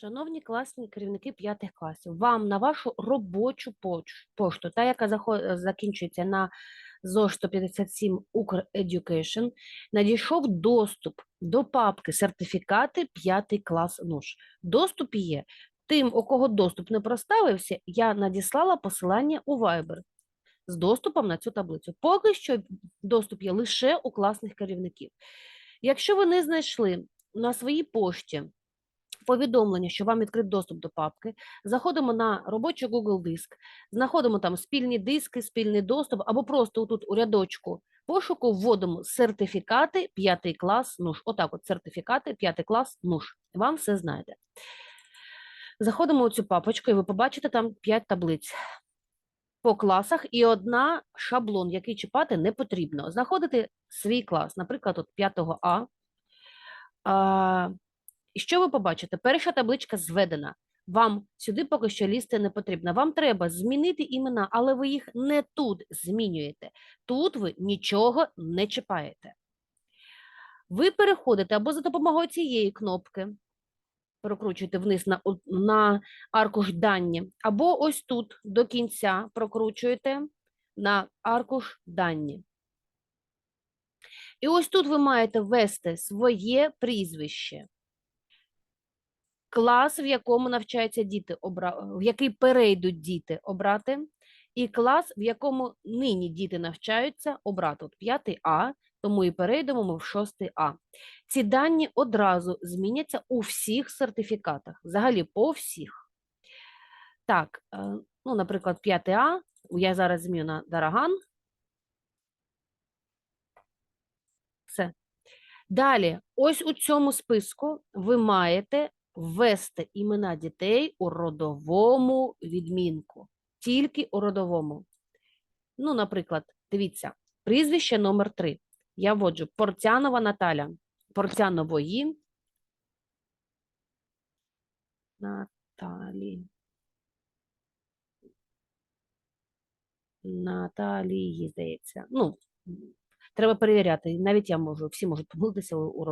Шановні класні керівники п'ятих класів, вам на вашу робочу пошту, та яка закінчується на ЗОЖ 157 Укр-Education, надійшов доступ до папки сертифікати п'ятий клас НУШ. Доступ є. Тим, у кого доступ не проставився, я надіслала посилання у Viber з доступом на цю таблицю. Поки що доступ є лише у класних керівників. Якщо ви не знайшли на своїй пошті повідомлення, що вам відкрит доступ до папки, заходимо на робочий Google диск, знаходимо там спільні диски, спільний доступ, або просто тут у рядочку пошуку вводимо сертифікати 5 клас НУШ. Отак от сертифікати 5 клас НУШ. Вам все знайде. Заходимо у цю папочку, і ви побачите там 5 таблиць по класах і одна шаблон, який чіпати не потрібно. Знаходите свій клас, наприклад, от 5 А. І що ви побачите? Перша табличка зведена. Вам сюди поки що лізти не потрібно. Вам треба змінити імена, але ви їх не тут змінюєте. Тут ви нічого не чіпаєте. Ви переходите або за допомогою цієї кнопки, прокручуєте вниз на, на аркуш дані, або ось тут до кінця прокручуєте на аркуш дані. І ось тут ви маєте ввести своє прізвище, клас, в якому навчаються діти, в який перейдуть діти, обрати, і клас, в якому нині діти навчаються, обрати. От 5 А, тому і перейдемо ми в 6 А. Ці дані одразу зміняться у всіх сертифікатах, взагалі по всіх. Так, е, ну, наприклад, 5 А, я зараз зміню на Дараган. Все. Далі, ось у цьому списку ви маєте ввести імена дітей у родовому відмінку. Тільки у родовому. Ну, наприклад, дивіться, прізвище номер 3. Я вводжу Портянова Наталя. Портянової Наталі. Наталії, здається. Ну, Треба перевіряти. Навіть я можу, всі можуть помилитися у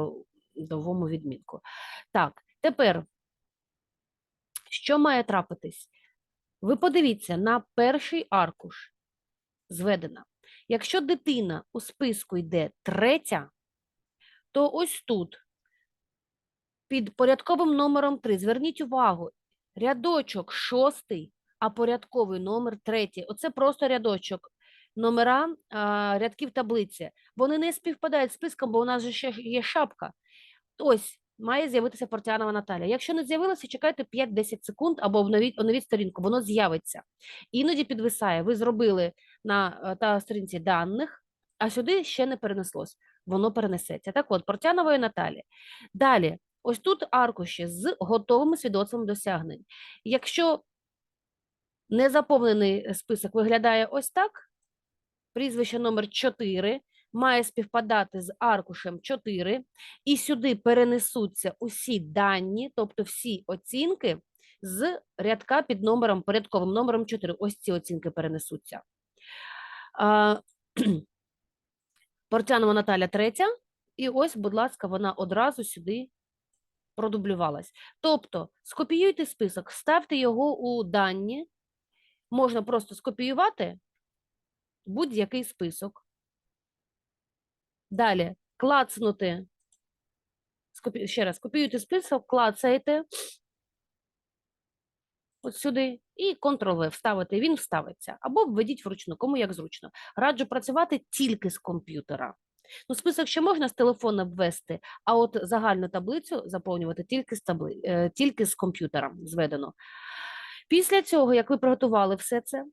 родовому відмінку. Так, тепер, що має трапитись? Ви подивіться на перший аркуш зведена. Якщо дитина у списку йде третя, то ось тут під порядковим номером 3, зверніть увагу, рядочок шостий, а порядковий номер третій. Оце просто рядочок номера рядків таблиці. Вони не співпадають з списком, бо у нас же ще є шапка. Ось, має з'явитися Портянова Наталя. Якщо не з'явилося, чекайте 5-10 секунд або обновіть, оновіть сторінку, воно з'явиться. Іноді підвисає. Ви зробили на е, та сторінці даних, а сюди ще не перенеслось. Воно перенесеться. Так от, Портянової Наталі. Далі, ось тут аркуші з готовими свідоцтвами досягнень. Якщо незаповнений список виглядає ось так, прізвище номер 4 має співпадати з аркушем 4, і сюди перенесуться усі дані, тобто всі оцінки з рядка під номером, порядковим номером 4. Ось ці оцінки перенесуться. Портянова Наталя третя, і ось, будь ласка, вона одразу сюди продублювалась. Тобто, скопіюйте список, вставте його у дані, можна просто скопіювати будь-який список. Далі клацнути. Ще раз, копіюєте список, клацаєте от сюди і Ctrl-V вставити, він вставиться. Або введіть вручну, кому як зручно. Раджу працювати тільки з комп'ютера. Ну, список ще можна з телефона ввести, а от загальну таблицю заповнювати тільки з, табли... е, тільки з комп'ютера зведено. Після цього, як ви приготували все це,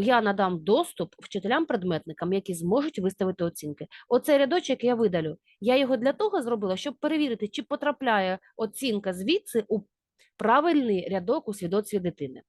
я надам доступ вчителям-предметникам, які зможуть виставити оцінки. Оцей рядочок я видалю. Я його для того зробила, щоб перевірити, чи потрапляє оцінка звідси у правильний рядок у свідоцтві дитини.